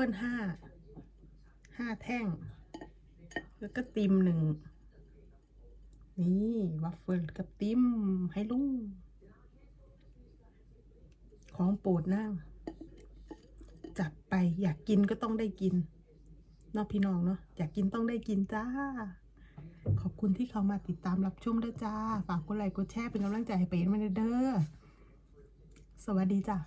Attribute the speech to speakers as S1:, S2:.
S1: ฟิลห้าห้าแท่ง แล้วก็ติมหนึ่งนี่วัฟเฟิลกับติมให้ลุงของโปรดนั่งจัดไปอยากกินก็ต้องได้กินเนาะพี่น้องเนาะอยากกินต้องได้กินจ้า ขอบคุณที่เขามาติดตามรับชมด้วยจ้า ฝากกดไลค์กดแชร์เป็นกำลังใจให้เป๋มาเด้อสวัสดีจ้า